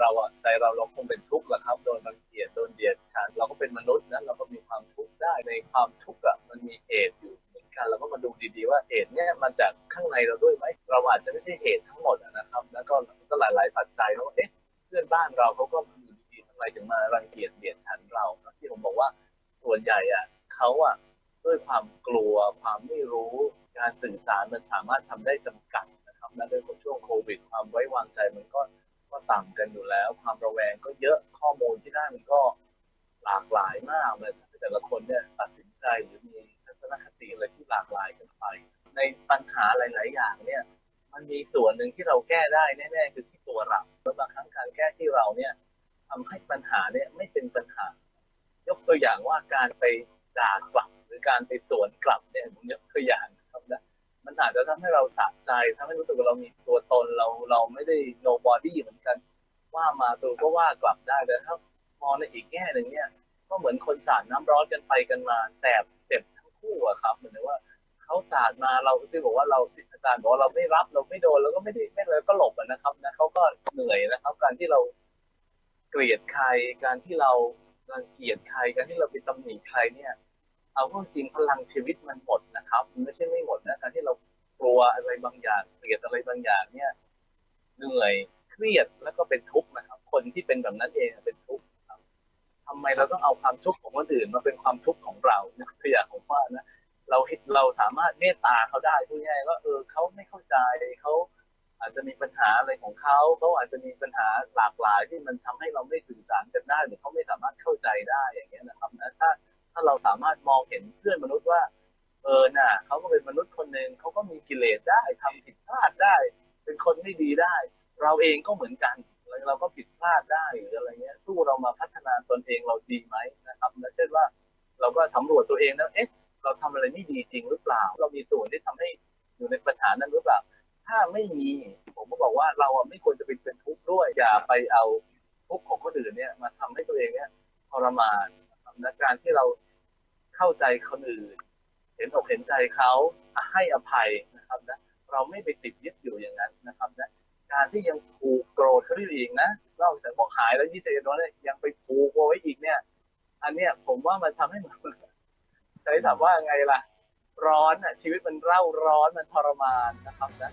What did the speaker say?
เราอะใจเราเราคงเป็นทุกข์แหละครับโดนรังเกียจโดนเดียดฉันเราก็เป็นมนุษย์นะเราก็มีความทุกข์ได้ในความทุกข์อะมันมีเหตุอยู่เหมือนกันเราก็มาดูดีๆว่าเหตุเนี่ยมันจากข้างในเราด้วยไหมเราอาจจะไม่ใช่เหตุทั้งหมดนะครับ แล้วก็ก็หลายๆปัจจัยแล้วาเอ๊ะเพื่อนบ้านเราเขาก็อยู่ดีๆทำไมถึงมารังเกียจเบียดฉันเราที่ผมบอกว่าส่วนใหญ่อะเขาอะด้วยความกลัวความไม่รู้การสื่อสารมันสามารถทำได้จำกัดนะครับและด้วยช่วงโควิดความไว้วาง ต่ำกันอยู่แล้ว ความระแวงก็เยอะข้อมูลที่ได้มันก็หลากหลายมากเลยแต่ละคนเนี่ยตัดสินใจหรือมีทัศนคติอะไรที่หลากหลายกันไป ในปัญหาหลาย ๆ อย่างเนี่ย มันมีส่วนหนึ่งที่เราแก้ได้แน่ๆคือที่ตัวเราแล้วบางครั้งการแก้ที่เราเนี่ยทำให้ปัญหาเนี่ยไม่เป็นปัญหา ยกตัวอย่างว่าการไปด่ากลับ หรือการไปสวนกลับเนี่ยผมยกตัวอย่างนะครับนะ มันอาจจะทำให้เราสะใจทำให้รู้สึกว่าเรามีตัวตนเราเราไม่ได้ no body เหมือนกัน ว่ามาตัวก็ว่ากลับได้แต่ถ้ามองในอีกแง่หนึ่งเนี่ย ก็เหมือนคนสาดน้ำร้อนกันไปกันมาแสบเจ็บทั้งคู่อะครับ เหมือนว่าเขาสาดมาเราที่บอกว่าเราอาจารย์บอกว่าเราไม่รับเราไม่โดนเราก็ไม่ได้ไม่เลยก็หลบนะครับนะเขาก็เหนื่อยนะครับ การที่เราเกลียดใครการที่เรารังเกียจใครการที่เราไปตำหนิใครเนี่ย เอาเข้าจริงพลังชีวิตมันหมดนะครับ มันไม่ใช่ไม่หมดนะการที่เรากลัว อะไรบางอย่างเกลียดอะไรบางอย่างเนี่ยเหนื่อยเครียดแล้วก็เป็นทุกข์นะครับ คนที่เป็นแบบนั้นเองเป็นทุกข์ครับทำไมเราต้องเอาความทุกข์ของคนอื่นมาเป็นความทุกข์ของเรานะตัวอย่างของว่านะเราเราสามารถเมตตาเขาได้พูดง่ายๆว่าเออเขาไม่เข้าใจเขาอาจจะมีปัญหาอะไรของเขาเขาอาจจะมีปัญหาหลากหลายที่มันทำให้เราไม่สื่อสารกันได้หรือเขาไม่สามารถเข้าใจได้อย่างเงี้ยนะครับนะถ้าถ้าเราสามารถมองเห็นเพื่อนมนุษย์ว่าเออน่ะเขาก็เป็นมนุษย์คนหนึ่งเขาก็มีกิเลสได้ทำผิดพลาดได้ เป็นคนไม่ดีได้ เราเองก็เหมือนกันเราก็ผิดพลาดได้หรืออะไรเงี้ยสู้เรามาพัฒนาตนเองเราดีไหมนะครับและเช่นว่า เราก็สำรวจตัวเองนะเอ๊ะ เราทำอะไรไม่ดีจริงหรือเปล่า เรามีส่วนที่ทำให้อยู่ในปัญหานั้นหรือเปล่า ถ้าไม่มี ผมก็บอกว่าเราอะไม่ควรจะเป็นเป็นทุกข์ด้วยอย่าไปเอาทุกข์ของคนอื่นเนี่ย มาทำให้ตัวเองเนี่ยทรมานนะครับและการที่เราเข้าใจคนอื่น เห็นใจเขาให้อภัยนะครับนะเราไม่ไปติดยึดอยู่อย่างนั้นนะครับนะการที่ยังผูกโกรธเขาอยู่อีกนะนอกจากบอกหายแล้วยี่สิบเอ็ดวันเนี่ยยังไปผูกไว้อีกเนี่ย อันเนี้ยผมว่ามันทำให้มันใช้ถามว่าไงล่ะ ร้อนอะชีวิตมันเร่าร้อนมันทรมานนะครับนะ